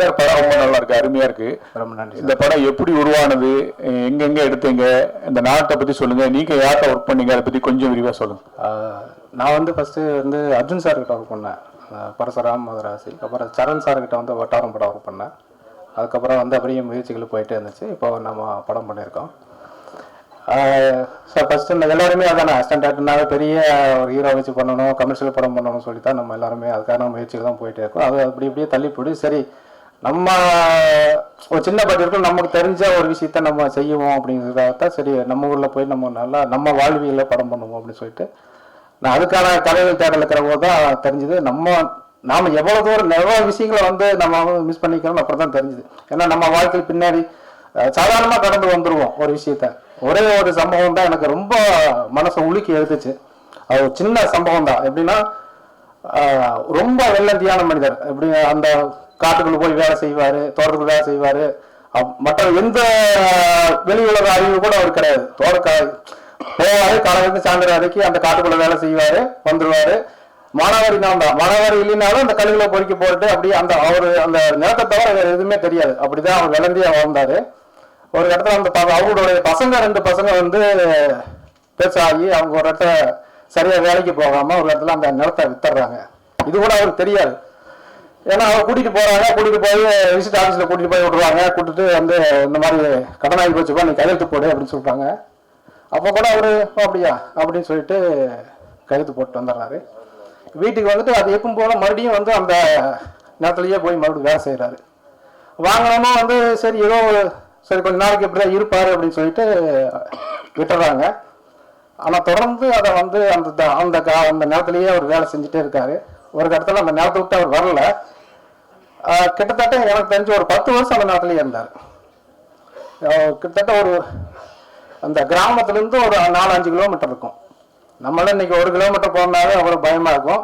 Sir படம் ரொம்ப நல்லா இருக்கு அருமையா இருக்கு. ரொம்ப நன்றி இந்த படம் எப்படி உருவானது எங்கெங்க எடுத்தீங்க இந்த நாட்டை பத்தி சொல்லுங்க நீங்க யார்கிட்ட ஒர்க் பண்ணீங்க அதை பத்தி கொஞ்சம் விரிவா சொல்லுங்க. நான் வந்து ஃபஸ்ட்டு வந்து அர்ஜுன் சார் கிட்ட ஒர்க் பண்ணேன். பரசுராம் மதராசி அப்புறம் சரண் சார் கிட்ட வந்து வட்டாரம் படம் ஒர்க் பண்ணேன். அதுக்கப்புறம் வந்து அப்படியே முயற்சிகள் போயிட்டே இருந்துச்சு இப்போ நம்ம படம் பண்ணியிருக்கோம். சார் ஃபஸ்ட்டு இந்த எல்லாருமே அதானே அசிஸ்டன்ட் ஆக்டர்னாவே பெரிய ஒரு ஹீரோ வச்சு பண்ணணும் கமர்ஷியல் படம் பண்ணணும்னு சொல்லி தான் நம்ம எல்லாருமே அதுக்கான முயற்சிகள் தான் போயிட்டே இருக்கோம். அது அப்படி இப்படியே தள்ளி சரி நம்ம ஒரு சின்ன பட்ஜெட்டில் நமக்கு தெரிஞ்ச ஒரு விஷயத்த நம்ம செய்வோம் அப்படிங்கிறதாக தான் சரி நம்ம ஊரில் போய் நம்ம நல்லா நம்ம வாழ்வியலில் படம் பண்ணுவோம் அப்படின்னு சொல்லிட்டு நான் அதுக்கான கலைகள் தேடல் இருக்கிற போது தான் தெரிஞ்சுது. நம்ம நாம் எவ்வளவு தூரம் எவ்வளோ விஷயங்களை வந்து நம்ம வந்து மிஸ் பண்ணிக்கிறோம் அப்புறம் தான் தெரிஞ்சுது. ஏன்னா நம்ம வாழ்க்கையில் பின்னாடி சாதாரணமாக கடந்து வந்துடுவோம் ஒரு விஷயத்த. ஒரே ஒரு சம்பவம் தான் எனக்கு ரொம்ப மனசை உலுக்கி எடுத்துச்சு அது ஒரு சின்ன சம்பவம் தான். எப்படின்னா ரொம்ப வெள்ளந்தியான மனிதர். எப்படி அந்த காட்டுக்குள்ள போய் வேலை செய்வார் தோட்டத்துக்குள்ள வேலை செய்வார். அப்- மற்ற எந்த வெளி உலக அறிவு கூட அவர் கிடையாது. தோட்ட போவாரு காலையிலேருந்து சாயந்தரம் வரைக்கும் அந்த காட்டுக்குள்ள வேலை செய்வார் வந்துடுவார் மானாவாரி நான் தான். மானாவாரி இல்லைனாலும் அந்த கல்லுகளை பொறிக்க போட்டு அப்படியே அந்த அவர் அந்த நிலத்தை தவிர வேறு எதுவுமே தெரியாது. அப்படிதான் அவர் விளந்தியா வாழ்ந்தாரு ஒரு இடத்துல அந்த ப- பசங்க ரெண்டு பசங்க வந்து பெருசாகி அவங்க ஒரு இடத்துல சரியா வேலைக்கு போகாம ஒரு இடத்துல அந்த நிலத்தை வித்துடுறாங்க. இது கூட அவருக்கு தெரியாது. ஏன்னா அவங்க கூட்டிகிட்டு போகிறாங்க கூட்டிகிட்டு போய் விசிட் ஆஃபீஸில் கூட்டிகிட்டு போய் விட்ருவாங்க கூட்டிட்டு வந்து இந்த மாதிரி கடன் ஆகி போச்சுப்பா நீ கையெழுத்து போடு அப்படின்னு சொல்றாங்க. அப்போ கூட அவர் "ஓ, அப்படியா? அப்படின்னு சொல்லிட்டு கையெழுத்து போட்டு வந்துடுறாரு. வீட்டுக்கு வந்துட்டு அது எப்பவும் போல மறுபடியும் வந்து அந்த நேரத்துலேயே போய் மறுபடியும் வேலை செய்கிறாரு வாங்கினோமா வந்து சரி ஏதோ சரி கொஞ்ச நாளைக்கு இப்படிதான் இருப்பார் அப்படின்னு சொல்லிட்டு விட்டுறாங்க. ஆனால் தொடர்ந்து அதை வந்து அந்த த- அந்த அந்த நேரத்துலேயே அவர் வேலை செஞ்சுட்டே இருக்காரு. ஒரு கட்டத்தில் அந்த நேரத்தை விட்டு அவர் வரல. கிட்டத்தட்ட எனக்கு தெரிஞ்சு ஒரு பத்து வருஷம் அந்த நேரத்திலேயே இருந்தார். கிட்டத்தட்ட ஒரு அந்த கிராமத்துலேருந்து ஒரு நாலு அஞ்சு கிலோமீட்டர் இருக்கும். நம்மளாம் இன்னைக்கு ஒரு கிலோமீட்டர் போனாலே அவ்வளோ பயமாக இருக்கும்.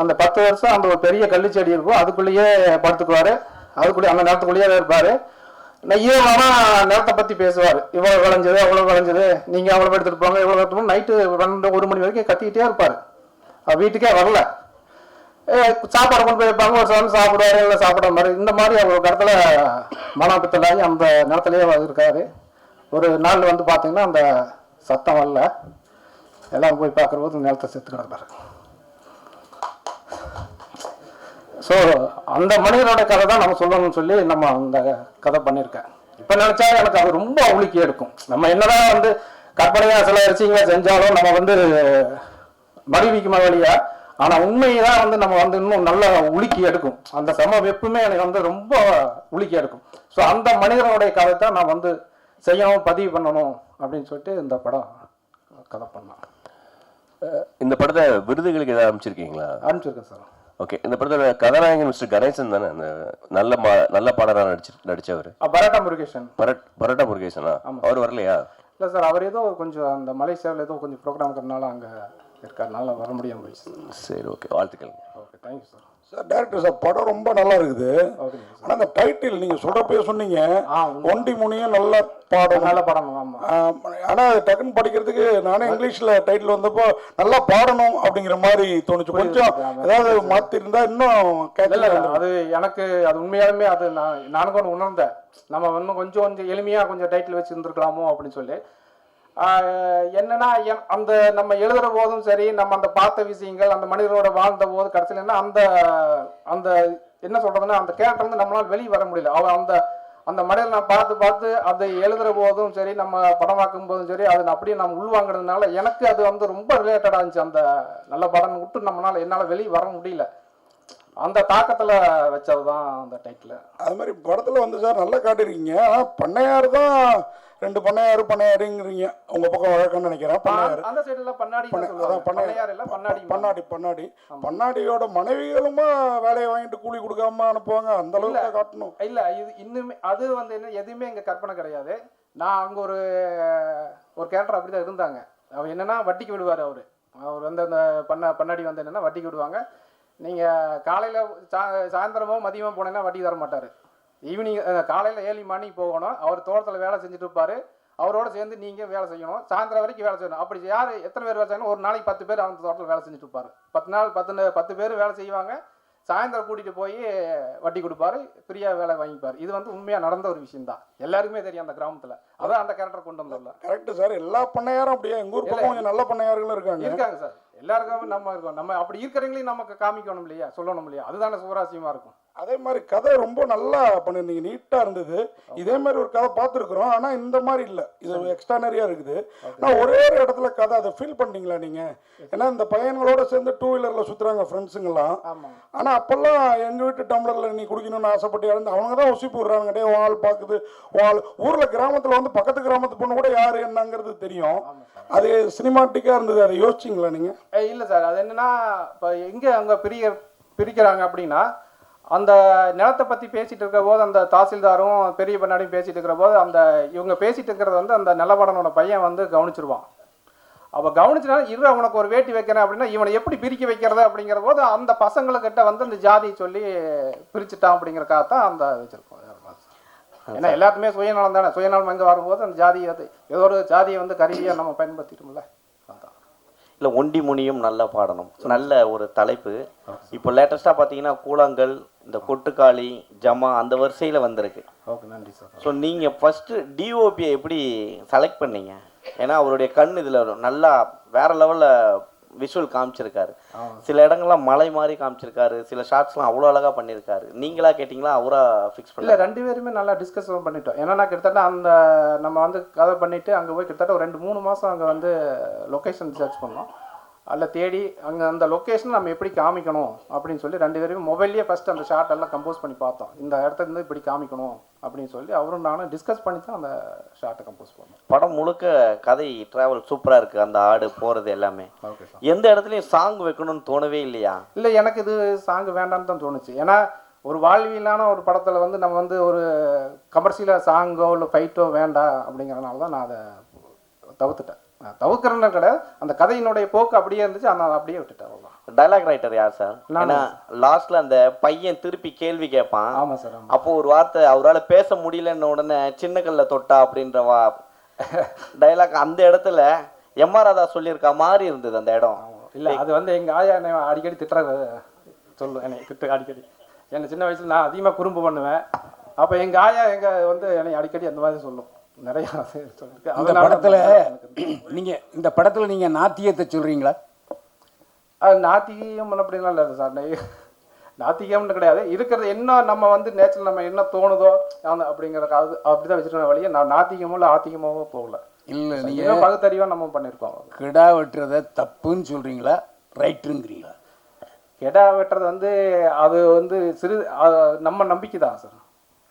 அந்த பத்து வருஷம் அந்த ஒரு பெரிய கள்ளி செடி இருக்கும். அதுக்குள்ளேயே படுத்துக்குவார். அதுக்குள்ளேயே அந்த நேரத்துக்குள்ளேயே இருப்பார். நான் ஈரமான நேரத்தை பற்றி பேசுவார். இவ்வளோ விளைஞ்சது அவ்வளோ விளைஞ்சது நீங்கள் அவ்வளோ எடுத்துட்டு போங்க இவ்வளோ எடுத்துட்டு நைட்டு பன்னெண்டு ஒரு மணி வரைக்கும் கத்திக்கிட்டே இருப்பார். அவர் வீட்டுக்கே வரல. சாப்பாடு கொண்டு போய் வைப்பாங்க ஒரு சாமி சாப்பிடுவாரு இல்லை சாப்பிட மாதிரி. இந்த மாதிரி அவர் ஒரு இடத்துல மனப்பித்தலாகி அந்த நிலத்துலேயே இருக்காரு. ஒரு நாள் வந்து பார்த்தீங்கன்னா அந்த சத்தம் வரல. எல்லாம் போய் பார்க்குற போது நிலத்தை செத்து கிடப்பாரு ஸோ அந்த மனிதனோட கதை தான் நம்ம சொல்லணும்னு சொல்லி நம்ம அந்த கதை பண்ணியிருக்கேன். இப்போ நினச்சா எனக்கு அது ரொம்ப உலுக்கி எடுக்கும். நம்ம என்னதான் வந்து கற்பனையாக சில விஷயங்களை செஞ்சாலும் நம்ம வந்து மகிழ்விக்குமா வழியாக ஆனா உண்மையை தான் வந்து நம்ம வந்து இன்னும் நல்லா உலுக்கி எடுக்கும். அந்த சம வெப்புமே எனக்கு வந்து ரொம்ப உலுக்கி எடுக்கும். ஸோ அந்த மனிதனுடைய கதை தான் நான் வந்து செய்யணும் பதிவு பண்ணணும் அப்படின்னு சொல்லிட்டு இந்த படம் கதை பண்ணேன். இந்த படத்தை விருதுகளுக்கு ஏதாவது அமைச்சிருக்கீங்களா அனுப்பிச்சிருக்கேன் சார். ஓகே இந்த படத்தோட கதாநாயகன் மிஸ்டர் கணேசன் தானே? அந்த நல்ல நல்ல பாடலாக நடிச்சு நடிச்சவர். பராட்டா முருகேசன். பரட் பரோட்டா முருகேசனா? அவர் வரலையா? இல்லை சார் அவர் ஏதோ கொஞ்சம் அந்த மலேசியாவில் ஏதோ கொஞ்சம் ப்ரோக்ராம் இருக்கிறனால அங்கே இருக்காருனால வர முடியாம போயிடுச்சு சரி. ஓகே. வாழ்த்துக்கள். Okay thank you sir sir director sir படம் ரொம்ப நல்லா இருக்குது. ஓகே ஆனா அந்த டைட்டில் நீங்க சொல்றப்பே சொன்னீங்க. ஆ ஒண்டி முனியும் நல்ல பாடம். நல்ல படம் ஆமாம் ஆம், ஆனா அது டக்குன்னு படிக்கிறதுக்கு நானே இங்கிலீஷ்ல டைட்டில் வந்தப்போ நல்லா பாடணும் அப்படிங்கிற மாதிரி தோணுச்சு. கொஞ்சம் ஏதாவது மாத்தி இருந்தா இன்னும் அது எனக்கு அது உண்மையாலுமே அது நான் நானும் உணர்ந்தேன். நம்ம இன்னும் கொஞ்சம் கொஞ்சம் எளிமையாக கொஞ்சம் டைட்டில் வச்சு இருந்திருக்கலாமோ அப்படின்னு சொல்லி. என்னன்னா என்- அந்த நம்ம எழுதுற போதும் சரி நம்ம அந்த பார்த்த விஷயங்கள் அந்த மனிதரோட வாழ்ந்த போது கடைசியில் என்ன அந்த அந்த என்ன சொல்றதுன்னா அந்த கேரக்டர் வந்து நம்மளால் வெளியே வர முடியல. அவ அந்த அந்த மனிதனை நான் பார்த்து பார்த்து அதை எழுதுற போதும் சரி நம்ம படமாக்கும் போதும் சரி அதை அப்படியே நம்ம உள்வாங்கிறதுனால எனக்கு அது வந்து ரொம்ப ரிலேட்டடாக இருந்துச்சு. அந்த நல்ல படம் விட்டு நம்மளால் என்னால் வெளியே வர முடியல. அந்த தாக்கத்தில் வச்சது தான் அந்த டைட்டில் அது மாதிரி படத்தில் வந்து சார் நல்லா காட்டிருக்கீங்க ஆனால் பண்ணையார் தான் ரெண்டு பண்ணையாரு பண்ணையாருங்கிறீங்க உங்க பக்கம் வழக்கம்னு நினைக்கிறேன். பண்ணையாரு. அந்த சைடுல பண்ணாடி அதான் இல்ல பண்ணாடி பண்ணாடி பண்ணாடி. பண்ணாடியோட மனைவிகளுமா வேலையை வாங்கிட்டு கூலி கொடுக்காம அனுப்புவாங்க? அந்த அளவுக்கு காட்டணும். இல்ல இது இன்னுமே அது வந்து என்ன எதுவுமே எங்க கற்பனை கிடையாது. நான் அங்க ஒரு ஒரு கேரக்டர் அப்படிதான் இருந்தாங்க. அவர் என்னன்னா வட்டிக்கு விடுவார் அவரு. அவர் வந்து அந்த பண்ண பண்ணாடி வந்து என்னன்னா வட்டிக்கு விடுவாங்க. நீங்க காலையில சா- சாயந்தரமோ மதியமோ போனீங்கன்னா வட்டி தர மாட்டாரு ஈவினிங் காலையில் ஏழு மணிக்கு போகணும். அவர் தோட்டத்தில் வேலை செஞ்சுட்டு இருப்பாரு அவரோட சேர்ந்து நீங்கள் வேலை செய்யணும். சாயந்தரம் வரைக்கும் வேலை செய்யணும். அப்படி யார் எத்தனை பேர் வேலை செய்யணும்? ஒரு நாளைக்கு பத்து பேர் அந்த தோட்டத்தில் வேலை செஞ்சுட்டு இருப்பாரு பத்து நாள் பத்து பத்து பேர் வேலை செய்வாங்க. சாயந்தரம் கூட்டிகிட்டு போய் வட்டி கொடுப்பாரு. ஃப்ரீயாக வேலை வாங்கிப்பார். இது வந்து உண்மையாக நடந்த ஒரு விஷயம்தான். எல்லாருக்குமே தெரியும் அந்த கிராமத்தில். அதான் அந்த கேரக்டர் கொண்டு வந்துள்ள கரெக்ட் சார் எல்லா பண்ணையாரும் அப்படியே எங்க ஊர் பக்கம் கொஞ்சம் நல்ல பண்ணையார்களும் இருக்காங்க. இருக்காங்க சார் எல்லாருக்கும் நம்ம இருக்கோம். நம்ம அப்படி இருக்கிறவங்களையும் நமக்கு காமிக்கணும் இல்லையா? சொல்லணும் இல்லையா? அதுதானே சுவராசியமா இருக்கும். அதே மாதிரி கதை ரொம்ப நல்லா பண்ணியிருந்தீங்க. நீட்டாக இருந்தது. இதே மாதிரி ஒரு கதை பார்த்துருக்குறோம். ஆனால் இந்த மாதிரி இல்லை. இது எக்ஸ்ட்ரானரியாக இருக்குது. நான் ஒரே ஒரு இடத்துல கதை அதை ஃபீல் பண்ணீங்களா நீங்கள் ஏன்னா இந்த பையன்களோட சேர்ந்து டூ வீலரில் சுற்றுறாங்க ஃப்ரெண்ட்ஸுங்கெல்லாம் ஆனால் அப்போல்லாம் எங்கள் வீட்டு டம்ளரில் நீ குடிக்கணும்னு ஆசைப்பட்டு இறந்து அவங்க தான் உசிப்பு விடுறாங்க டே வால் பார்க்குது வால் ஊரில் கிராமத்தில் வந்து பக்கத்து கிராமத்து பொண்ணு கூட யார் என்னங்கிறது தெரியும். அது சினிமாட்டிக்காக இருந்தது. அதை யோசிச்சிங்களா நீங்கள் இல்லை இல்ல சார். அது என்னன்னா இப்போ எங்க அவங்க பிரிய பிரிக்கிறாங்க அப்படின்னா அந்த நிலத்தை பத்தி பேசிட்டு இருக்கிற போது அந்த தாசில்தாரும் பெரிய பண்ணாடியும் பேசிட்டு இருக்கிற போது அந்த இவங்க பேசிட்டு இருக்கிறத வந்து அந்த நிலவடனோட பையன் வந்து கவனிச்சிருவான். அப்போ கவனிச்சுனா இரு அவனுக்கு ஒரு வேட்டி வைக்கிறேன் அப்படின்னா இவனை எப்படி பிரிக்க வைக்கிறது அப்படிங்கிற போது அந்த பசங்களுக்கிட்ட வந்து அந்த ஜாதியை சொல்லி பிரிச்சுட்டான் அப்படிங்கிறக்காக தான் அந்த வச்சிருக்கோம் ஏன்னா எல்லாத்துமே சுயநலம் தானே. சுயநலம் எங்க வரும்போது அந்த ஜாதியை ஏதோ ஒரு ஜாதியை வந்து கருவியா நம்ம பயன்படுத்திட்டோம்ல. இல்லை ஒண்டி முனியும் நல்லா பாடணும். நல்ல ஒரு தலைப்பு. இப்போ லேட்டஸ்ட்டாக பார்த்தீங்கன்னா கூழாங்கல் இந்த கொட்டுக்காளி ஜமா அந்த வரிசையில் வந்திருக்கு. ஓகே நன்றி சார். ஸோ நீங்கள் ஃபஸ்ட்டு டிஓபியை எப்படி செலக்ட் பண்ணீங்க? ஏன்னா அவருடைய கண் இதில் நல்லா வேற லெவலில் விஷுவல் காமிச்சிருக்காரு. சில இடங்கள்லாம் மலை மாதிரி காமிச்சிருக்காரு. சில ஷார்ட்ஸ்லாம் அவ்வளோ அழகாக பண்ணியிருக்காரு. நீங்களா கேட்டிங்களா? அவரா ஃபிக்ஸ் இல்ல பண்ணல ரெண்டு பேருமே நல்லா டிஸ்கஸ் பண்ணிட்டோம். ஏன்னா கிட்டத்தட்ட அந்த நம்ம வந்து கதை பண்ணிட்டு அங்க போய் கிட்டத்தட்ட ஒரு ரெண்டு மூணு மாசம் அங்க வந்து லொகேஷன் சர்ச் பண்ணோம். அதில் தேடி அங்கே அந்த லொக்கேஷன் நம்ம எப்படி காமிக்கணும் அப்படின்னு சொல்லி ரெண்டு பேரும் மொபைல்லேயே ஃபஸ்ட்டு அந்த ஷார்ட் எல்லாம் கம்போஸ் பண்ணி பார்த்தோம். இந்த இடத்துல இருந்து இப்படி காமிக்கணும் அப்படின்னு சொல்லி அவரும் நானும் டிஸ்கஸ் பண்ணி தான் அந்த ஷார்ட்டை கம்போஸ் பண்ணோம். படம் முழுக்க கதை ட்ராவல் சூப்பராக இருக்குது அந்த ஆடு போகிறது எல்லாமே. எந்த இடத்துலையும் சாங் வைக்கணும்னு தோணவே இல்லையா? இல்லை எனக்கு இது சாங் வேண்டாம்னு தான் தோணுச்சு. ஏன்னா ஒரு வாழ்வியலான ஒரு படத்தில் வந்து நம்ம வந்து ஒரு கமர்ஷியலாக சாங்கோ இல்லை ஃபைட்டோ வேண்டாம் அப்படிங்கிறனால தான் நான் அதை தவிர்த்துட்டேன். தவிர்க்கிறேன்னு கிடையாது அந்த கதையினுடைய போக்கு அப்படியே இருந்துச்சு ஆனால் அதை அப்படியே விட்டுட்டேன் அவ்வளோதான் டைலாக் ரைட்டர் யார் சார். ஏன்னா லாஸ்ட்ல அந்த பையன் திருப்பி கேள்வி கேட்பான். ஆமாம் சார் அப்போ ஒரு வார்த்தை அவரால் பேச முடியலன்ன உடனே சின்ன கல்ல தொட்டா அப்படின்ற வா டைலாக் அந்த இடத்துல எம் ஆர் ராதா சொல்லியிருக்க மாதிரி இருந்தது அந்த இடம். இல்லை அது வந்து எங்கள் ஆயா என்னை அடிக்கடி திட்டுறது சொல்லும் என்னை திட்டு அடிக்கடி. என்னை சின்ன வயசுல நான் அதிகமாக குறும்பு பண்ணுவேன். அப்போ எங்கள் ஆயா எங்க வந்து என்னை அடிக்கடி அந்த மாதிரி சொல்லும். நிறையா இந்த அதனால படத்துல எனக்கு- நீங்க இந்த படத்துல நீங்க நாத்தியத்தை சொல்றீங்களா? அது நாத்திகம் அப்படிலாம் இல்லை சார். நாத்திகம்னு கிடையாது. இருக்கிறது என்ன நம்ம வந்து நேச்சர் நம்ம என்ன தோணுதோ அந்த அப்படிங்கிற அது அப்படிதான் வச்சிருக்க வழியே நான் நாத்திகமோ இல்லை ஆத்திகமாவோ போகல. இல்ல நீங்க இன்னும் பகுத்தறிவா நம்ம பண்ணியிருக்கோம் கிடா வெட்டுறத தப்புன்னு சொல்றீங்களா? ரைட்டுங்கிறீங்களா கெடா வெட்டுறது வந்து அது வந்து சிறு நம்ம நம்பிக்கை தான் சார்.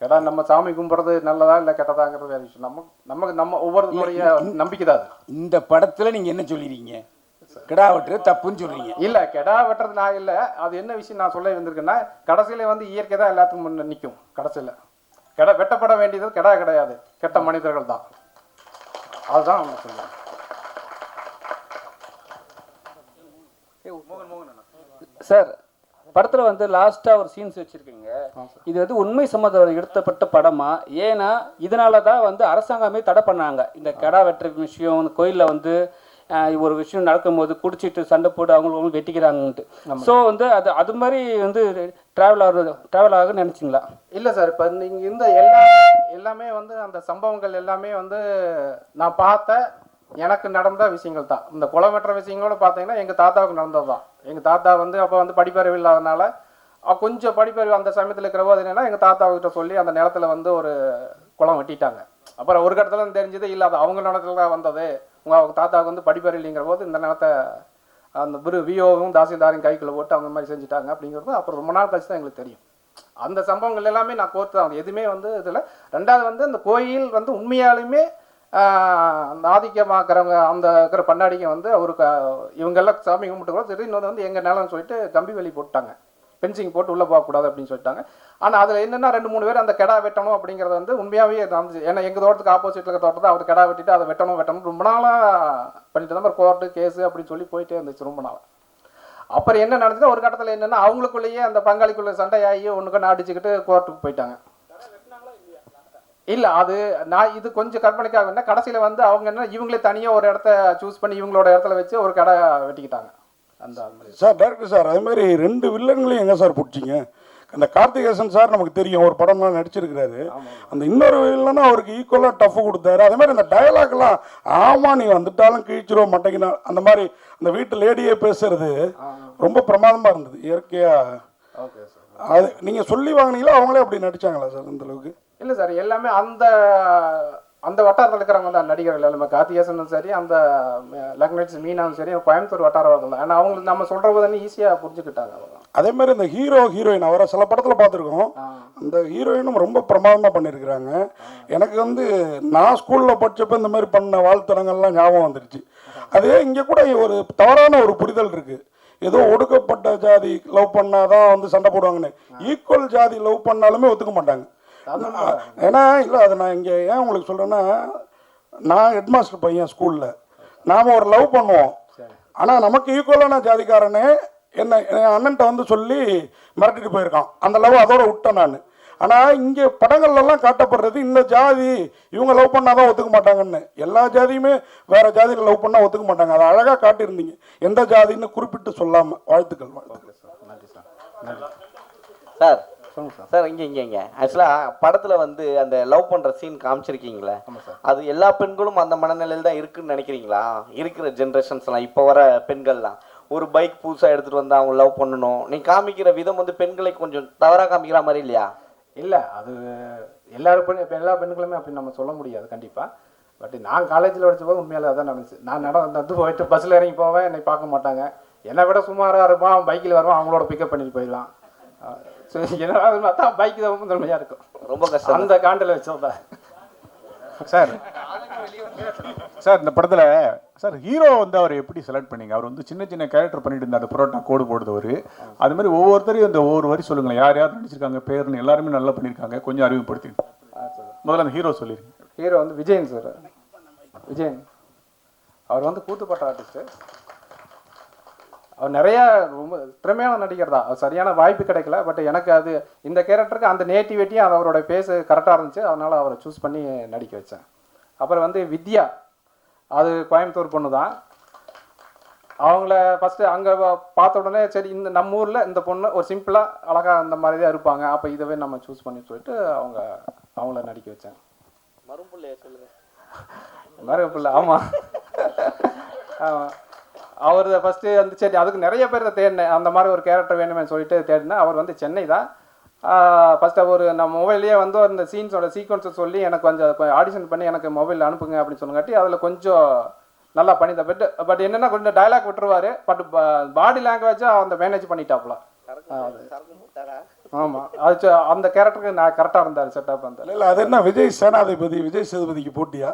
கெடா நம்ம சாமி கும்பிட்றது நல்லதா இல்லை கெட்டதாங்கிறது வேற விஷயம். நம்ம நமக்கு நம்ம ஒவ்வொருத்தருடைய நம்பிக்கை தான் அது. இந்த படத்துல நீங்க என்ன சொல்லிருக்கீங்க? கிடா வெட்டுறது தப்புன்னு சொல்றீங்க. இல்ல கெடா வெட்டுறது நான் இல்ல. அது என்ன விஷயம் நான் சொல்ல வந்திருக்கேன்னா கடைசியில வந்து இயற்கை தான் எல்லாத்துக்கும் முன்ன நிற்கும் கடைசியில. கெடா வெட்டப்பட வேண்டியது கெடா கிடையாது. கெட்ட மனிதர்கள் தான். அதுதான் அவங்க சொல்லுவாங்க சார் படத்துல வந்து லாஸ்டா ஒரு சீன்ஸ் வச்சிருக்கீங்க. இது வந்து உண்மை சம்மந்தம் எடுத்தப்பட்ட படமா? ஏன்னா இதனால தான் வந்து அரசாங்கமே தடை பண்ணாங்க. இந்த கெடா வெட்டுற விஷயம் இந்த கோயில்ல வந்து ஒரு விஷயம் நடக்கும்போது குடிச்சிட்டு சண்டை போட்டு அவங்களுக்கு வெட்டிக்கிறாங்கன்ட்டு. ஸோ வந்து அது அது மாதிரி வந்து டிராவல் ஆகுது டிராவல் ஆகுன்னு நினைச்சிங்களா? இல்ல சார் இப்போ நீங்க இந்த எல்லா எல்லாமே வந்து அந்த சம்பவங்கள் எல்லாமே வந்து நான் பார்த்த எனக்கு நடந்த விஷயங்கள் தான். இந்த குளம் வெட்டுற விஷயங்களோட பார்த்தீங்கன்னா எங்கள் தாத்தாவுக்கு நடந்தது தான். எங்கள் தாத்தா வந்து அப்போ வந்து படிப்பறிவு இல்லாதனால கொஞ்சம் படிப்பறிவு அந்த சமயத்தில் இருக்கிறவோ அது என்னென்னா எங்கள் தாத்தாவுக்கிட்ட சொல்லி அந்த நிலத்துல வந்து ஒரு குளம் வெட்டிட்டாங்க. அப்புறம் ஒரு கட்டத்தில் தெரிஞ்சது இல்லை அது அவங்க நிலத்துல தான் வந்தது. உங்கள் அவங்க தாத்தாவுக்கு வந்து படிப்பறிவு இல்லைங்கிற போது இந்த நிலத்தை அந்த விரு விஓவும் தாசில்தாரையும் கைக்குள்ள போட்டு அவங்க மாதிரி செஞ்சுட்டாங்க அப்படிங்கிறது அப்புறம் ரொம்ப நாள் கழிச்சு தான் எங்களுக்கு தெரியும். அந்த சம்பவங்கள் எல்லாமே நான் கோர்த்து தான் எதுவுமே வந்து இதில் ரெண்டாவது வந்து அந்த கோயில் வந்து உண்மையாலுமே அந்த ஆதிக்கமாக்குறவங்க அந்த இருக்கிற பண்ணாடிங்க வந்து அவருக்கு இவங்கெல்லாம் சாமி கும்பிட்டு கூட திடீர்னு வந்து எங்கள் நிலம்னு சொல்லிட்டு கம்பி வேலி போட்டாங்க பென்சிங் போட்டு உள்ளே போகக்கூடாது அப்படின்னு சொல்லிட்டாங்க. ஆனால் அதில் என்னென்னா ரெண்டு மூணு பேர் அந்த கெடா வெட்டணும் அப்படிங்கிறது வந்து உண்மையாகவே நடந்துச்சு ஏன்னா எங்கள் தோட்டத்துக்கு ஆப்போசிட்டில் இருக்கிற தோட்டத்தை அவர் கெடா வெட்டிட்டு அதை வெட்டணும் வெட்டணும் ரொம்ப நாளாக பண்ணிட்டு இருந்தால் கோர்ட்டு கேஸு அப்படின்னு சொல்லி போயிட்டே இருந்துச்சு ரொம்ப நாளாக அப்புறம் என்ன நடந்தது ஒரு கட்டத்தில் என்னென்னா அவங்களுக்குள்ளேயே அந்த பங்காளிக்குள்ளே சண்டையாகி ஒன்றுக்கு அடிச்சுக்கிட்டு கோர்ட்டுக்கு போயிட்டாங்க. இல்ல அது நான் இது கொஞ்சம் கற்பனைக்காக என்ன கடைசியில வந்து அவங்க என்ன இவங்களே தனியா ஒரு இடத்த சூஸ் பண்ணி இவங்களோட இடத்துல வச்சு ஒரு கடை வெட்டிக்கிட்டாங்க. அந்த சார் டேரக்டர் சார் அது மாதிரி ரெண்டு வில்லன்களையும் எங்க சார் பிடிச்சிங்க? அந்த கார்த்திகேசன் சார் நமக்கு தெரியும் ஒரு படம்லாம் நடிச்சிருக்கிறாரு. அந்த இன்னொரு வில்லனும் அவருக்கு ஈக்குவலாக டஃப் கொடுத்தாரு. அதே மாதிரி அந்த டயலாக்லாம் ஆமா நீ வந்துட்டாலும் கிழிச்சிருவோம் மாட்டேங்கினா அந்த மாதிரி அந்த வீட்டு லேடியே பேசுறது ரொம்ப பிரமாதமா இருந்தது இயற்கையா. ஓகே சார் அது நீங்க சொல்லி வாங்குனீங்களா? அவங்களே அப்படி நடிச்சாங்களா சார் இந்த அளவுக்கு? இல்லை சார் எல்லாமே அந்த அந்த வட்டாரத்தில் இருக்கிறவங்க தான் நடிகர்கள். எல்லாமே கார்த்திகேசனும் சரி அந்த லக்னட்ஸ் மீனாவும் சரி கோயம்புத்தூர் வட்டாரவர்கள் தான். ஏன்னா அவங்களுக்கு நம்ம சொல்கிற தானே ஈஸியாக புரிஞ்சுக்கிட்டாங்க அவங்க அதே மாதிரி இந்த ஹீரோ ஹீரோயின் அவரை சில படத்தில் பார்த்துருக்கோம். அந்த ஹீரோயினும் ரொம்ப பிரமாதமாக பண்ணியிருக்கிறாங்க. எனக்கு வந்து நான் ஸ்கூலில் படிச்சப்ப இந்த மாதிரி பண்ண வாழ்த்தனங்கள்லாம் ஞாபகம் வந்துருச்சு. அதே இங்கே கூட ஒரு தவறான ஒரு புரிதல் இருக்குது ஏதோ ஒடுக்கப்பட்ட ஜாதி லவ் பண்ணாதான் வந்து சண்டை போடுவாங்கன்னு. ஈக்குவல் ஜாதி லவ் பண்ணாலுமே ஒத்துக்க மாட்டாங்க. ஏன்னா இல்லை அதை நான் இங்கே ஏன் உங்களுக்கு சொல்கிறேன்னா நான் ஹெட்மாஸ்டர் பையன் ஸ்கூலில். நாம் ஒரு லவ் பண்ணுவோம். ஆனால் நமக்கு ஈக்குவலான ஜாதிக்காரனே என்ன என் அண்ணன்ட்ட வந்து சொல்லி மிரட்டிட்டு போயிருக்கான். அந்த லவ் அதோட விட்டேன் நான். ஆனால் இங்கே படங்கள்லாம் காட்டப்படுறது இந்த ஜாதி இவங்க லவ் பண்ணாதான் ஒத்துக்க மாட்டாங்கன்னு. எல்லா ஜாதியுமே வேற ஜாதியில் லவ் பண்ணால் ஒத்துக்க மாட்டாங்க. அதை அழகாக காட்டியிருந்தீங்க. எந்த ஜாதின்னு குறிப்பிட்டு சொல்லாமல் வாழ்த்துக்கள் வாழ்த்துக்கள். சார் சொல்லுங்க சார் சார் இங்க இங்க இங்க. ஆக்சுவலா படத்துல வந்து அந்த லவ் பண்ற சீன் காமிச்சிருக்கீங்களே? அது எல்லா பெண்களும் அந்த மனநிலையில் தான் இருக்குன்னு நினைக்கிறீங்களா? இருக்கிற ஜென்ரேஷன்ஸ்லாம் இப்போ வர பெண்கள்லாம். ஒரு பைக் புதுசாக எடுத்துட்டு வந்து அவங்க லவ் பண்ணணும். நீ காமிக்கிற விதம் வந்து பெண்களை கொஞ்சம் தவறாக காமிக்கிற மாதிரி இல்லையா? இல்லை அது எல்லாரும் பெண் இப்போ எல்லா பெண்களுமே அப்படி நம்ம சொல்ல முடியாது கண்டிப்பாக பட் நான் காலேஜில் படிச்சபோது உண்மையில அதான் நடந்துச்சு. நான் நட வந்து போயிட்டு பஸ்ஸில் இறங்கி போவேன் என்னை பார்க்க மாட்டாங்க. என்னை விட சுமாராக இருப்பான் பைக்கில் வருவான் அவங்களோட பிக்கப் பண்ணிட்டு போயிடலாம். ஸோ என்ன பார்த்தா பைக் தான் முதன்மையாக இருக்கும். ரொம்ப கஷ்டம். அந்த காண்டில் வச்சோம் சார் சார் இந்த படத்துல சார் ஹீரோ வந்து அவர் எப்படி செலக்ட் பண்ணீங்க? அவர் வந்து சின்ன சின்ன கேரக்டர் பண்ணிட்டு இருந்தார் புரோட்டா கோடு போடுறவர். அது மாதிரி ஒவ்வொருத்தரையும் இந்த ஒவ்வொரு வரி சொல்லுங்களேன். யார் யார் நடிச்சிருக்காங்க பேர்னு எல்லாருமே நல்லா பண்ணியிருக்காங்க கொஞ்சம் அறிமுகப்படுத்தி முதல்ல அந்த ஹீரோ சொல்லிருங்க ஹீரோ வந்து விஜயன் சார். விஜயன். அவர் வந்து கூத்துப்பட்ட ஆர்டிஸ்ட்டு அவர் நிறைய ரொம்ப திறமையான நடிகர் தான். அவர் சரியான வாய்ப்பு கிடைக்கல. பட் எனக்கு அது இந்த கேரக்டருக்கு அந்த நேட்டிவிட்டியும் அது அவரோட பேச கரெக்டாக இருந்துச்சு. அதனால் அவரை சூஸ் பண்ணி நடிக்க வச்சேன். அப்புறம் வந்து வித்யா. அது கோயம்புத்தூர் பொண்ணு தான். அவங்கள ஃபஸ்ட்டு அங்கே பார்த்த உடனே சரி இந்த நம்ம ஊரில் இந்த பொண்ணு ஒரு சிம்பிளாக அழகாக அந்த மாதிரி தான் இருப்பாங்க. அப்போ இதவே நம்ம சூஸ் பண்ணி சொல்லிட்டு அவங்க அவங்கள நடிக்க வச்சேன். மறுபுள்ளைய சொல்லுங்க. மரபில்ல ஆமாம் ஆமாம் அவர் ஃபஸ்ட்டு வந்து சரி அதுக்கு நிறைய பேர் தேடினேன் அந்த மாதிரி ஒரு கேரக்டர் வேணுமே சொல்லிட்டு தேடினேன் அவர் வந்து சென்னை தான். ஃபஸ்ட்டு அவர் நம்ம மொபைல்லையே வந்து அந்த சீன்ஸோட சீக்வன்ஸை சொல்லி எனக்கு கொஞ்சம் ஆடிஷன் பண்ணி எனக்கு மொபைல் அனுப்புங்க அப்படின்னு சொன்னங்காட்டி அதில் கொஞ்சம் நல்லா பண்ணிதான் பட் பட் என்னென்னா கொஞ்சம் டயலாக் விட்டுருவாரு. பட் பாடி லாங்குவேஜாக அந்த மேனேஜ் பண்ணிட்டாப்புல. ஆமாம் அது. அந்த கேரக்டருக்கு நான் கரெக்டாக இருந்தார் செட்டப் அந்த இல்லை இல்லை அது என்ன விஜய் சேனாதிபதி விஜய் சேதுபதிக்கு போட்டியா?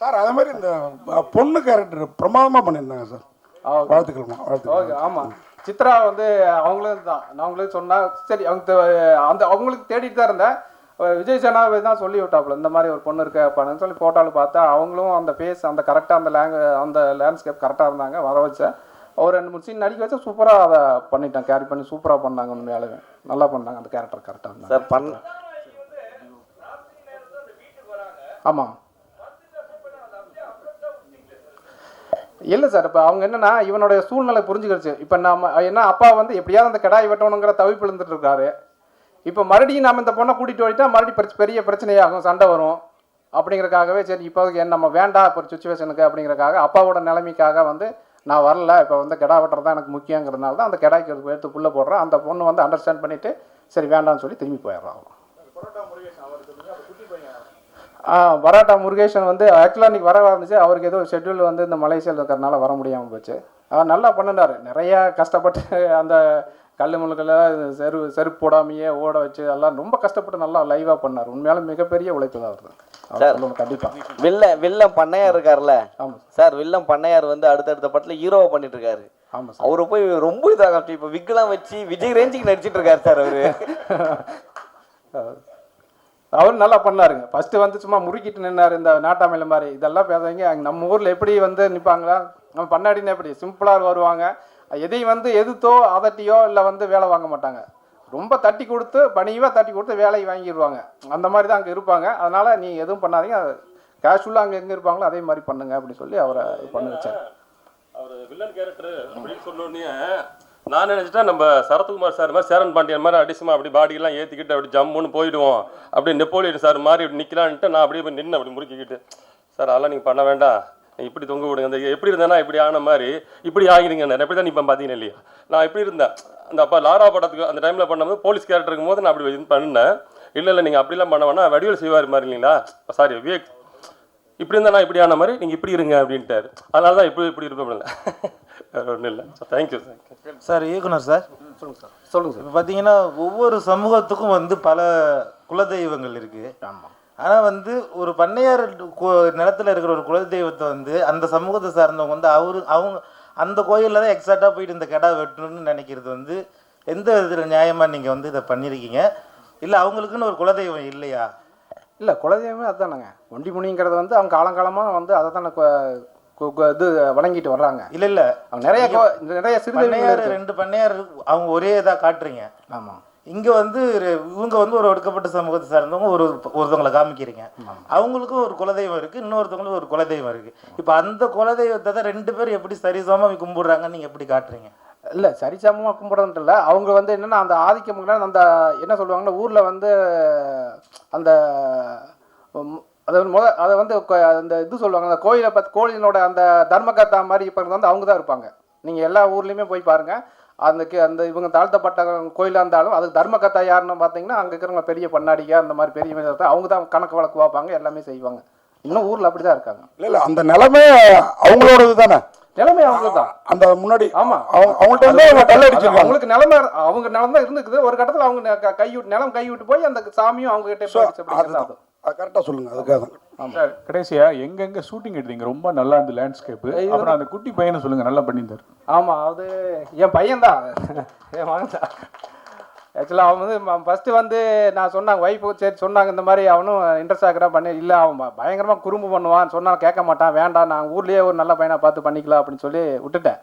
சார் அதே மாதிரி இந்த பொண்ணு கேரக்டர் பிரமாதமாக பண்ணியிருந்தாங்க சார். வாழ்த்துக்கள்மா வாழ்த்துக்கள் ஓகே ஆமாம் சித்ரா வந்து அவங்களும் தான். நான் அவங்களுக்கு சொன்னா சரி அவங்க அந்த அவங்களுக்கு தேடிட்டு தான் இருந்தேன். விஜய் சேனாவை தான் சொல்லி விட்டாப்புல இந்த மாதிரி ஒரு பொண்ணு இருக்க அப்படின்னு சொல்லி போட்டாலும் பார்த்தா அவங்களும் அந்த ஃபேஸ் அந்த கரெக்டாக அந்த லேங்கு அந்த லேண்ட்ஸ்கேப் கரெக்டாக இருந்தாங்க வர வச்சேன். ஒரு ரெண்டு மூணு சீன் நடிக்க வச்சா சூப்பராக அதை பண்ணிட்டேன். கேரி பண்ணி சூப்பராக பண்ணாங்க உண்மையாலுமே. நல்லா பண்ணாங்க அந்த கேரக்டர் கரெக்டாக இருந்தாங்க. சார் பண்ண ஆமாம் இல்லை சார் இப்போ அவங்க என்னன்னா இவனுடைய சூழ்நிலை புரிஞ்சுக்கிடுச்சு இப்போ நம்ம என்ன அப்பா வந்து எப்படியாவது அந்த கடாய் வெட்டணுங்கிற தவிப்பு இருந்துட்டு இருக்காரு இப்போ மறுபடியும் நம்ம இந்த பொண்ணை கூட்டிகிட்டு போயிட்டா மறுபடியும் பெரிய பிரச்சனையாகும் சண்டை வரும். அப்படிங்கிறக்காகவே சரி இப்போ நம்ம வேண்டாம் இப்போ சுச்சுவேஷனுக்கு அப்படிங்கிறக்காக அப்பாவோட நிலைமைக்காக வந்து நான் வரல இப்போ வந்து கிடா வெட்டுறது தான் எனக்கு முக்கியங்கிறதுனால தான் அந்த கிடாய்க்கு எடுத்து புள்ள போடுறேன். அந்த பொண்ணு வந்து அண்டர்ஸ்டாண்ட் பண்ணிவிட்டு சரி வேண்டாம்னு சொல்லி திரும்பி போயிடுறான் பராட்டா முருகேஷன் வந்து ஆக்சுவலாக இன்னைக்கு வர இருந்துச்சு அவருக்கு ஏதோ ஷெட்யூல் வந்து இந்த மலேசியாவில் இருக்கிறனால வர முடியாமல் போச்சு. ஆ நல்லா பண்ணினாரு. நிறைய கஷ்டப்பட்டு அந்த கல் முழுக்கெல்லாம் செரு செருப்பு போடாமையே ஓட வச்சு எல்லாம் ரொம்ப கஷ்டப்பட்டு நல்லா லைவாக பண்ணார். உண்மையாலும் மிகப்பெரிய உழைப்பு தான் அவர் கண்டிப்பாக வில்ல வில்லம் பண்ணையார் இருக்கார்ல ஆமாம் சார். வில்லம் பண்ணையார் வந்து அடுத்தடுத்த படத்துல ஹீரோவை பண்ணிட்டு இருக்காரு ஆமாம் சார். அவரு போய் ரொம்ப இதாக இப்போ விக்லாம் வச்சு விஜய் ரேஞ்சுக்கு நடிச்சிட்டு இருக்காரு சார் அவரு. அவர் நல்லா பண்ணாருங்க. ஃபர்ஸ்ட் வந்து சும்மா முறுக்கிட்டு நின்னாரு இந்த நாட்டாமையில மாதிரி. இதெல்லாம் பேசுறீங்க நம்ம ஊர்ல எப்படி வந்து நிற்பாங்களா நம்ம பண்ணாடினா எப்படி? சிம்பிளாக வருவாங்க. எதையும் வந்து எதுத்தோ அதட்டியோ இல்லை வந்து வேலை வாங்க மாட்டாங்க. ரொம்ப தட்டி கொடுத்து பணிவாக தட்டி கொடுத்து வேலையை வாங்கிடுவாங்க அந்த மாதிரி தான் அங்கே இருப்பாங்க. அதனால நீ எதுவும் பண்ணாதீங்க. கேஷுவலாக அங்கே எங்கே இருப்பாங்களோ அதே மாதிரி பண்ணுங்க அப்படி சொல்லி அவரை பண்ண வச்சார். அவர் வில்லன் கேரக்டர் அப்படின்னு சொன்னோடனே நான் நினச்சிட்டேன் நம்ம சரத்குமார் சார் மாதிரி சேரன் பாண்டியன் மாதிரி அடிசுமா அப்படி பாடியெல்லாம் ஏற்றிக்கிட்டு அப்படி ஜம்முன்னு போயிடுவோம். அப்படி நெப்போலியன் சார் மாதிரி இப்படி நிற்கலான்ட்டு நான் அப்படியே போய் நின்று அப்படி முறுக்கிக்கிட்டு. சார் அதெல்லாம் நீங்கள் பண்ண வேண்டாம். நீ இப்படி தொங்க விடுங்க. அந்த எப்படி இருந்தேன்னா இப்படி ஆன மாதிரி இப்படி ஆகிடுங்க. நான் எப்படி தான் இப்போ பார்த்தீங்கன்னா இல்லையா? நான் இப்படி இருந்தேன். அந்த அப்போ லாரா படத்துக்கு அந்த டைமில் பண்ணும்போது போலீஸ் கேரக்டர் இருக்கும்போது நான் அப்படி இது பண்ணேன் இல்லை இல்லை நீங்கள் அப்படிலாம் பண்ண வேணா வடிவல் செய்வார் மாதிரி இல்லைங்களா? சாரி விவேக். இப்படி இருந்தா நான் இப்படி ஆன மாதிரி நீங்கள் இப்படி இருங்க அப்படின்ட்டார். அதனால தான் இப்படி இப்படி இருப்பேன் வேற ஒன்றும் இல்லை. So thank you thank you sir இயக்குனர் சார். சொல்லுங்க சார் சொல்லுங்க சார் இப்போ பார்த்தீங்கன்னா ஒவ்வொரு சமூகத்துக்கும் வந்து பல குலதெய்வங்கள் இருக்கு. ஆனால் வந்து ஒரு பண்ணையார் கு- நிலத்துல இருக்கிற ஒரு குலதெய்வத்தை வந்து அந்த சமூகத்தை சார்ந்தவங்க வந்து அவரு அவங்க அந்த கோயிலில் தான் எக்ஸாக்டாக போயிட்டு இந்த கடை வெட்டணும்னு நினைக்கிறது வந்து எந்த விதத்தில் நியாயமாக நீங்கள் வந்து இதை பண்ணியிருக்கீங்க இல்லை அவங்களுக்குன்னு ஒரு குலதெய்வம் இல்லையா? இல்லை குலதெய்வமே அதுதானங்க ஒண்டி முனிங்கிறது வந்து அவங்க காலங்காலமாக வந்து அதை தானே இது வணங்கிட்டு வர்றாங்க. இல்லை இல்லை. அவங்க நிறைய நிறைய இருக்கு. ரெண்டு பண்ணையார் அவங்க ஒரே இதாக காட்டுறீங்க. ஆமாம் இங்கே வந்து இவங்க வந்து ஒரு ஒடுக்கப்பட்ட சமூகத்தை சார்ந்தவங்க ஒரு ஒருத்தவங்களை காமிக்கிறீங்க. அவங்களுக்கும் ஒரு குலதெய்வம் இருக்குது இன்னொருத்தவங்களுக்கும் ஒரு குலதெய்வம் இருக்குது இப்போ அந்த குலதெய்வத்தை தான் ரெண்டு பேரும் எப்படி சரிசமமாக கும்பிடுறாங்கன்னு நீங்கள் எப்படி காட்டுறீங்க? இல்லை சரிசமமாக கும்பிட்றதுன்ட்டு இல்லை. அவங்க வந்து என்னென்னா அந்த ஆதிக்கம் அந்த என்ன சொல்லுவாங்கன்னா ஊரில் வந்து அந்த அதை வந்து முத அதை வந்து அந்த இது சொல்லுவாங்க அந்த கோயிலை பற்றி கோயிலினோட அந்த தர்மகர்த்தா மாதிரி இப்போ வந்து அவங்க தான் இருப்பாங்க. நீங்கள் எல்லா ஊர்லேயுமே போய் பாருங்கள் அந்த அந்த இவங்க தாழ்த்தப்பட்ட கோயிலாக இருந்தாலும் அது தர்மகர்த்தா யாருன்னு பார்த்தீங்கன்னா அங்கே இருக்கிறவங்க பெரிய பண்ணாடிங்க அந்த மாதிரி பெரிய அவங்க தான் கணக்கு வழக்கு பார்ப்பாங்க எல்லாமே செய்வாங்க. இன்னும் ஊரில் அப்படி தான் இருக்காங்க. இல்லை இல்லை அந்த நிலைமை அவங்களோடது தானே? நிலைமை அவங்க தான். அந்த முன்னாடி ஆமா. அவங்க அவங்கள்ட்ட வந்து அவங்க அவங்களுக்கு நிலைமை அவங்க நிலம் தான் இருந்துக்குது. ஒரு கட்டத்துல அவங்க ந- க- கை விட்டு நிலம் கை விட்டு போய் அந்த சாமியும் அவங்க கிட்ட போயிடுச்சு கரெக்டாக சொல்லுங்க அதுக்காக. தான் சார் கடைசியா எங்கெங்க ஷூட்டிங் எடுத்தீங்க? ரொம்ப நல்லா இருந்த லேண்ட்ஸ்கேப்பு அப்புறம் அந்த குட்டி பையனை சொல்லுங்க நல்லா பண்ணியிருந்தாரு. ஆமா அது என் பையன் தான். என் மகன் தான். ஆக்சுவலாக அவன் வந்து ஃபஸ்ட்டு வந்து நான் சொன்னாங்க ஒய்ஃபு சரி சொன்னாங்க இந்த மாதிரி அவனும் இன்ட்ரெஸ்ட் ஆகிறான் பண்ணி இல்லை அவன் ப- பயங்கரமா குறும்பு பண்ணுவான் சொன்னாலும் கேட்க மாட்டான் வேண்டாம் நான் ஊர்லேயே ஒரு நல்ல பையனை பார்த்து பண்ணிக்கலாம் அப்படின்னு சொல்லி விட்டுட்டேன்.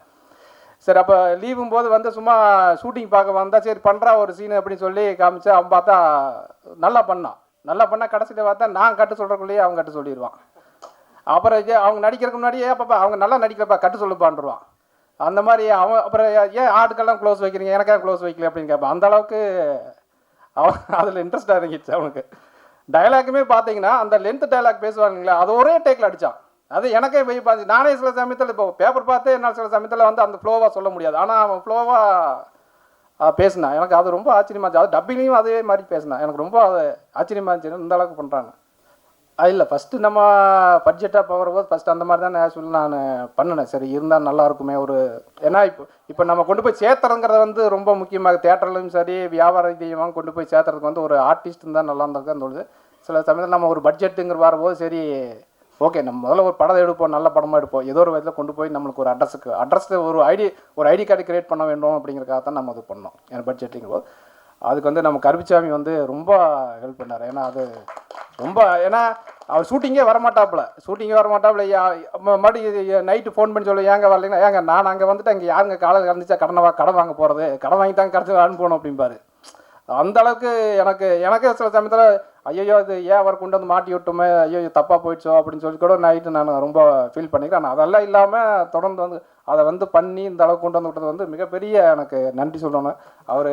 சரி அப்போ லீவும் போது வந்து சும்மா ஷூட்டிங் பார்க்க வந்தா சரி பண்ணுறா ஒரு சீன் அப்படின்னு சொல்லி காமிச்சு அவன் பார்த்தா நல்லா பண்ணான். நல்லா பண்ணால் கடைசியில் பார்த்தா நான் கட்டு சொல்கிறக்குள்ளேயே அவன் கட்டு சொல்லிடுவான். அப்புறம் அவங்க நடிக்கிறதுக்கு முன்னாடியே அப்பப்பா அவங்க நல்லா நடிக்கிறப்பா கட்டு சொல்லுப்பான்ருவான். அந்த மாதிரி அவன் அப்புறம் ஏன் ஆட்டுக்கெல்லாம் க்ளோஸ் வைக்கிறீங்க? எனக்கே க்ளோஸ் வைக்கல அப்படின்னு கேட்பான். அந்த அளவுக்கு அவன் அதில் இன்ட்ரெஸ்டாக இருந்துச்சு அவனுக்கு. டயலாக்குமே பார்த்தீங்கன்னா அந்த லென்த் டயலாக் பேசுவாங்களா அது ஒரே டேக்கில் அடித்தான் அது எனக்கே போய் பார்த்து நானே சில சமயத்தில் இப்போ பேப்பர் பார்த்து என்னால் சில சமயத்தில் வந்து அந்த ஃப்ளோவாக சொல்ல முடியாது. ஆனால் அவன் ஃப்ளோவாக பேசினான் எனக்கு அது ரொம்ப ஆச்சரியமா இருந்துச்சு. அது டப்பிங்லையும் அதே மாதிரி பேசினான் எனக்கு ரொம்ப அது ஆச்சரியமா இருந்துச்சு. இந்த அளவுக்கு பண்ணுறாங்க அது இல்லை ஃபஸ்ட்டு நம்ம பட்ஜெட்டாக போகிறபோது ஃபஸ்ட்டு அந்த மாதிரி தான் ஆக்சுவலி நான் பண்ணினேன். சரி இருந்தால் நல்லா இருக்குமே ஒரு ஏன்னா இப்போ இப்போ நம்ம கொண்டு போய் சேர்த்துறதுங்கிறது வந்து ரொம்ப முக்கியமாக தேட்டர்லையும் சரி வியாபார ரீதியாக கொண்டு போய் சேர்த்துறதுக்கு வந்து ஒரு ஆர்டிஸ்ட் இருந்தால் நல்லா இருந்திருக்கான்னு தோணுது. சில சமயத்தில் நம்ம ஒரு பட்ஜெட்டுங்கிற வரும்போது சரி ஓகே நம்ம முதல்ல ஒரு படம் எடுப்போம் நல்ல படமாக எடுப்போம். ஏதோ ஒரு விதத்தில் கொண்டு போய் நம்மளுக்கு ஒரு அட்ரஸுக்கு அட்ரஸில் ஒரு ஐடி ஒரு ஐடி கார்டு கிரியேட் பண்ண வேண்டும் அப்படிங்கிறக்காக தான் நம்ம அது பண்ணோம். என் பட்ஜெட்டுங்கிற போது. அதுக்கு வந்து நம்ம கருப்பிச்சாமி வந்து ரொம்ப ஹெல்ப் பண்ணார். ஏன்னா அது ரொம்ப ஏன்னா அவர் ஷூட்டிங்கே வரமாட்டாப்புல. ஷூட்டிங்கே வரமாட்டாப்புல. யா- மறுபடியும் நைட்டு ஃபோன் பண்ணி சொல்ல ஏங்க வரலைன்னா ஏங்க நான் அங்கே வந்துட்டு அங்கே யாருங்க காலையில் கலந்துச்சா கடனை வா கடன் வாங்க போகிறது கடன் வாங்கி தான் கடைசி அனுப்பணும் அப்படிம்பாரு. அந்த அளவுக்கு எனக்கு எனக்கே சில சமயத்தில் ஐயோ அது ஏன் அவர் கொண்டு வந்து மாட்டி விட்டோமே ஐயோ தப்பாக போயிடுச்சோ? அப்படின்னு சொல்லி கூட நைட்டு நான் ரொம்ப ஃபீல் பண்ணிக்கிறேன். ஆனால் அதெல்லாம் இல்லாமல் தொடர்ந்து வந்து அதை வந்து பண்ணி இந்த அளவுக்கு கொண்டு வந்து விட்டது வந்து மிகப்பெரிய எனக்கு நன்றி சொல்லணும். அவர்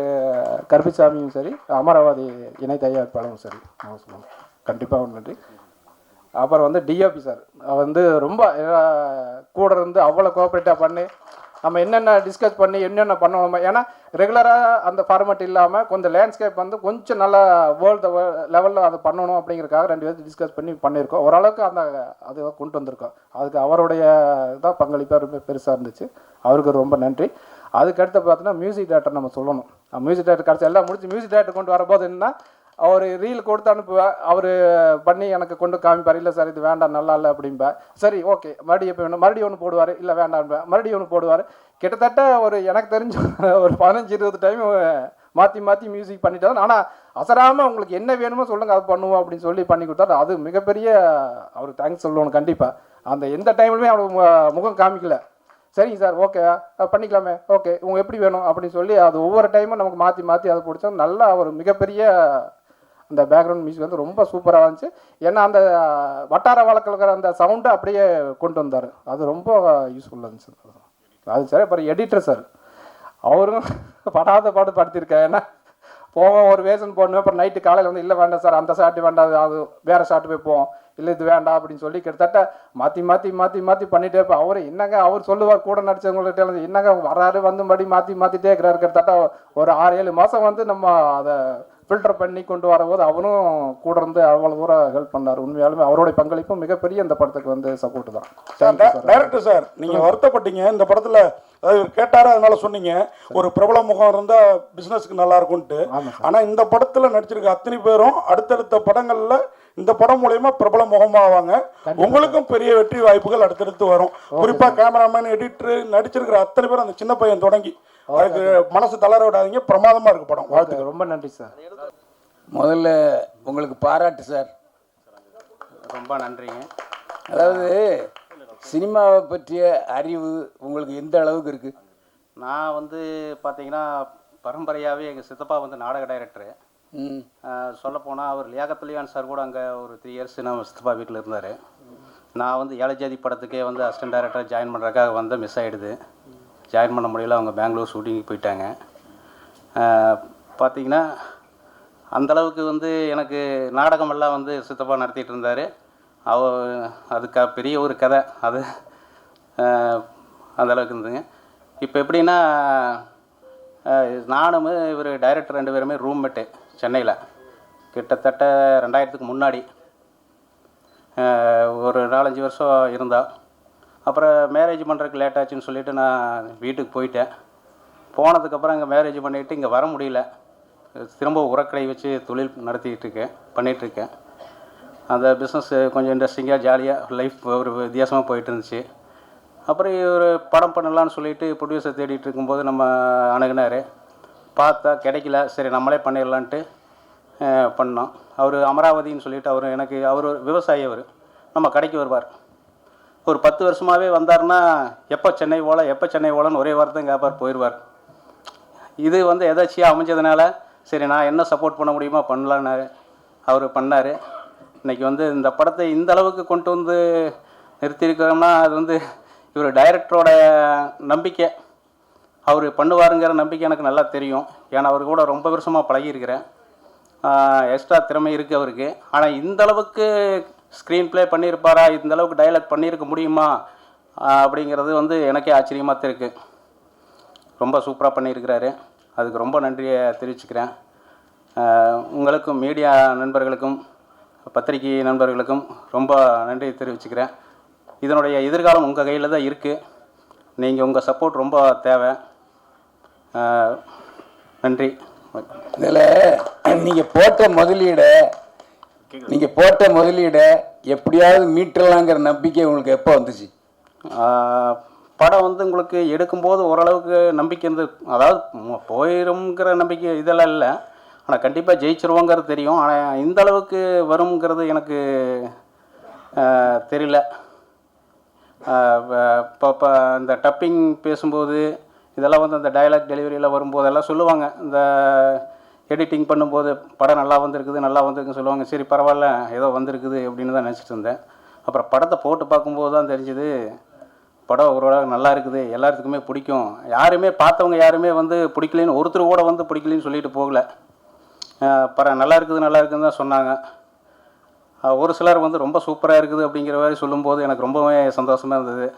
கருப்பிசாமியும் சரி அமராவதி இணை தயாரிப்பாளரும் சரி. நான் சொல்லணும் கண்டிப்பாக நன்றி. அப்புறம் வந்து டிஓபி சார் வந்து ரொம்ப கூட இருந்து அவ்வளோ கோஆப்ரேட்டாக பண்ணி நம்ம என்னென்ன டிஸ்கஸ் பண்ணி என்னென்ன பண்ணணுமோ ஏன்னா ரெகுலராக அந்த ஃபார்மேட் இல்லாமல் கொஞ்சம் லேண்ட்ஸ்கேப் வந்து கொஞ்சம் நல்லா வேர்ல்டு லெவலில் அதை பண்ணணும் அப்படிங்கிறதுக்காக ரெண்டு பேரும் டிஸ்கஸ் பண்ணி பண்ணியிருக்கோம். ஓரளவுக்கு அந்த அது கொண்டு வந்திருக்கோம். அதுக்கு அவருடைய இதாக பங்களிப்பாக ரொம்ப பெருசாக இருந்துச்சு. அவருக்கு ரொம்ப நன்றி. அதுக்கடுத்து பார்த்தோன்னா மியூசிக் டேரக்டர் நம்ம சொல்லணும். மியூசிக் டேரக்டர் கடைசி எல்லாம் முடிச்சு மியூசிக் டேரக்டர் கொண்டு வரும்போது என்னன்னா அவர் ரீல் கொடுத்து அனுப்புவேன் அவர் பண்ணி எனக்கு கொண்டு காமிப்பார். இல்லை சார் இது வேண்டாம் நல்லா இல்லை அப்படிம்பேன் சரி ஓகே மறுபடியும் எப்போ வேணும்? மறுபடியும் ஒன்று போடுவார். இல்லை வேண்டாம்பேன் மறுபடியும் ஒன்று போடுவார். கிட்டத்தட்ட ஒரு எனக்கு தெரிஞ்ச ஒரு பதினஞ்சு இருபது டைம் மாற்றி மாற்றி மியூசிக் பண்ணிட்டாரு ஆனால் அசராமல் உங்களுக்கு என்ன வேணுமோ சொல்லுங்கள் அது பண்ணுவோம் அப்படின்னு சொல்லி பண்ணி கொடுத்தாரு. அது மிகப்பெரிய அவருக்கு தேங்க்ஸ் சொல்லணும் கண்டிப்பாக அந்த எந்த டைம்லுமே அவர் மு- முகம் காமிக்கல. சரிங்க சார் ஓகே பண்ணிக்கலாமே. ஓகே உங்க எப்படி வேணும்? அப்படின்னு சொல்லி அது ஒவ்வொரு டைமும் நமக்கு மாற்றி மாற்றி அதை பிடிச்சா நல்லா ஒரு மிகப்பெரிய அந்த பேக்ரவுண்ட் மியூசிக் வந்து ரொம்ப சூப்பராக இருந்துச்சு. ஏன்னா அந்த வட்டார வழக்கில் இருக்கிற அந்த சவுண்டை அப்படியே கொண்டு வந்தார். அது ரொம்ப யூஸ்ஃபுல்லாக இருந்துச்சு. அது சார் அப்புறம் எடிட்டர் சார் அவரும் படாத பாடு படுத்திருக்காரு. ஏன்னா போவோம் ஒரு வேஷன் போடணும். அப்புறம் நைட்டு காலையில் வந்து இல்லை வேண்டாம் சார் அந்த ஷாட்டு வேண்டாம். அது- வேறு ஷாட்டு போய் போவோம். இல்லை இது வேண்டாம் அப்படின்னு சொல்லி கிட்டத்தட்ட மாற்றி மாற்றி மாற்றி மாற்றி பண்ணிட்டே இருப்பேன் அவர் என்னங்க அவர் சொல்லுவார் கூட நடித்தவங்கள்ட்ட என்னங்க வராரு வந்து மறுபடி மாற்றி மாற்றிட்டே இருக்கிறாரு. கிட்டத்தட்ட ஒரு ஆறு ஏழு மாதம் வந்து நம்ம அதை ஃபில்டர் பண்ணி கொண்டு வரும்போது அவரும் கூட இருந்து அவ்வளோ தூரம் ஹெல்ப் பண்ணார். உண்மையாலுமே அவருடைய பங்களிப்பும் மிகப்பெரிய இந்த படத்துக்கு வந்து சப்போர்ட் தான். சார் டைரக்டர் சார் நீங்க வருத்தப்பட்டீங்க. இந்த படத்துல அதாவது கேட்டாரு அதனால சொன்னீங்க. ஒரு பிரபல முகம் இருந்தா பிசினஸ்க்கு நல்லா இருக்கும்ட்டு ஆனா இந்த படத்துல நடிச்சிருக்க அத்தனை பேரும் அடுத்தடுத்த படங்கள்ல இந்த படம் மூலயமா பிரபல முகமாவாங்க. உங்களுக்கும் பெரிய வெற்றி வாய்ப்புகள் அடுத்தடுத்து வரும். குறிப்பா கேமராமேன் எடிட்டர் நடிச்சிருக்கிற அத்தனை பேரும் அந்த சின்ன பையன் தொடங்கி. அதுக்கு மனசு தளர விடாதீங்க பிரமாதமா இருக்கு படம். வாழ்த்துக்கள். ரொம்ப நன்றி சார். முதல்ல உங்களுக்கு பாராட்டு சார். ரொம்ப நன்றிங்க. அதாவது சினிமாவை பற்றிய அறிவு உங்களுக்கு எந்த அளவுக்கு இருக்கு? நான் வந்து பார்த்தீங்கன்னா பரம்பரையாகவே எங்கள் சித்தப்பா வந்து நாடக டைரக்டரு சொல்லப்போனால் அவர் லியாகத்துலியான் சார் கூட அங்கே ஒரு த்ரீ இயர்ஸ் நம்ம சித்தப்பா வீட்டில் இருந்தார். நான் வந்து ஏழஜாதி படத்துக்கே வந்து அசிஸ்டன்ட் டைரக்டராக ஜாயின் பண்ணுறதுக்காக வந்து மிஸ் ஆகிடுது ஜாயின் பண்ண முடியல அவங்க பெங்களூர் ஷூட்டிங்க்கு போயிட்டாங்க. பார்த்தீங்கன்னா அந்தளவுக்கு வந்து எனக்கு நாடகமெல்லாம் வந்து சித்தப்பா நடத்திட்டு இருந்தார். அவ அதுக்கு பெரிய ஒரு கதை. அது அந்தளவுக்கு இருந்ததுங்க. இப்போ எப்படின்னா நானும் இவர் டைரக்டர் ரெண்டு பேருமே ரூம்மேட்டு சென்னையில். கிட்டத்தட்ட ரெண்டாயிரத்துக்கு முன்னாடி ஒரு நாலஞ்சு வருஷம் இருந்தால் அப்புறம் மேரேஜ் பண்ணுறதுக்கு லேட் ஆச்சுன்னு சொல்லிட்டு நான் வீட்டுக்கு போயிட்டேன். போனதுக்கப்புறம் இங்கே மேரேஜ் பண்ணிவிட்டு இங்கே வர முடியல. திரும்ப உரக்கடை வச்சு தொழில் நடத்திக்கிட்டு இருக்கேன் பண்ணிகிட்ருக்கேன் அந்த பிஸ்னஸ் கொஞ்சம் இன்ட்ரெஸ்டிங்காக ஜாலியாக லைஃப் ஒரு வித்தியாசமாக போயிட்டு இருந்துச்சு. அப்புறம் ஒரு படம் பண்ணலான்னு சொல்லிட்டு ப்ரொடியூசர் தேடிட்டு இருக்கும்போது நம்ம அணுகினார். பார்த்தா கிடைக்கல சரி நம்மளே பண்ணிடலான்ட்டு பண்ணோம். அவர் அமராவதின்னு சொல்லிட்டு அவர் எனக்கு அவர் ஒரு விவசாயி அவர். நம்ம கடைக்கு வருவார். ஒரு பத்து வருஷமாகவே வந்தார்னா எப்போ சென்னை போல எப்போ சென்னை போலன்னு ஒரே வாரத்தையும் கேட்பார் போயிடுவார் இது வந்து எதாச்சியாக அமைஞ்சதுனால சரி நான் என்ன சப்போர்ட் பண்ண முடியுமோ பண்ணலான்னாரு அவர் பண்ணார். இன்றைக்கி வந்து இந்த படத்தை இந்த அளவுக்கு கொண்டு வந்து நிறுத்தியிருக்கிறோம்னா அது வந்து இவர் டைரக்டரோட நம்பிக்கை. அவர் பண்ணுவாருங்கிற நம்பிக்கை எனக்கு நல்லா தெரியும். ஏன்னா அவர் கூட ரொம்ப வருஷமாக பழகியிருக்கிறேன். எக்ஸ்ட்ரா திறமை இருக்குது அவருக்கு. ஆனால் இந்த அளவுக்கு ஸ்க்ரீன் ப்ளே பண்ணியிருப்பாரா? இந்த அளவுக்கு டைலாக் பண்ணியிருக்க முடியுமா? அப்படிங்கிறது வந்து எனக்கே ஆச்சரியமாக தான் இருக்குது ரொம்ப சூப்பராக பண்ணியிருக்கிறாரு. அதுக்கு ரொம்ப நன்றியை தெரிவிச்சுக்கிறேன். உங்களுக்கும் மீடியா நண்பர்களுக்கும் பத்திரிகை நண்பர்களுக்கும் ரொம்ப நன்றி தெரிவிச்சுக்கிறேன். இதனுடைய எதிர்காலம் உங்கள் கையில் தான் இருக்குது நீங்கள் உங்கள் சப்போர்ட் ரொம்ப தேவை. நன்றி. இதில் நீங்கள் போட்ட முதலீடை நீங்கள் போட்ட முதலீடை எப்படியாவது மீட்டலாங்கிற நம்பிக்கை உங்களுக்கு எப்போ வந்துச்சு? படம் வந்து உங்களுக்கு எடுக்கும்போது ஓரளவுக்கு நம்பிக்கை இருந்து அதாவது போயிருங்கிற நம்பிக்கை இதெல்லாம் இல்லை. ஆனால் கண்டிப்பாக ஜெயிச்சிருவோங்கிறது தெரியும். ஆனால் இந்த அளவுக்கு வருங்கிறது எனக்கு தெரியல. இப்போ இப்போ இந்த டப்பிங் பேசும்போது இதெல்லாம் வந்து அந்த டயலாக் டெலிவரியில் வரும்போதெல்லாம் சொல்லுவாங்க. இந்த எடிட்டிங் பண்ணும்போது படம் நல்லா வந்திருக்குது நல்லா வந்திருக்குன்னு சொல்லுவாங்க. சரி பரவாயில்ல ஏதோ வந்திருக்குது அப்படின்னு தான் நினச்சிட்டு இருந்தேன். அப்புறம் படத்தை போட்டு பார்க்கும்போது தான் தெரிஞ்சுது படம் ஓரளவு நல்லா இருக்குது எல்லாத்துக்குமே பிடிக்கும். யாருமே பார்த்தவங்க யாருமே வந்து பிடிக்கலன்னு ஒருத்தர் கூட வந்து பிடிக்கலன்னு சொல்லிட்டு போகல. படம் நல்லா இருக்குது நல்லா இருக்குதுன்னு தான் சொன்னாங்க. ஒரு சிலர் வந்து ரொம்ப சூப்பராக இருக்குது அப்படிங்கிற மாதிரி சொல்லும்போது எனக்கு ரொம்பவே சந்தோஷமாக இருந்தது.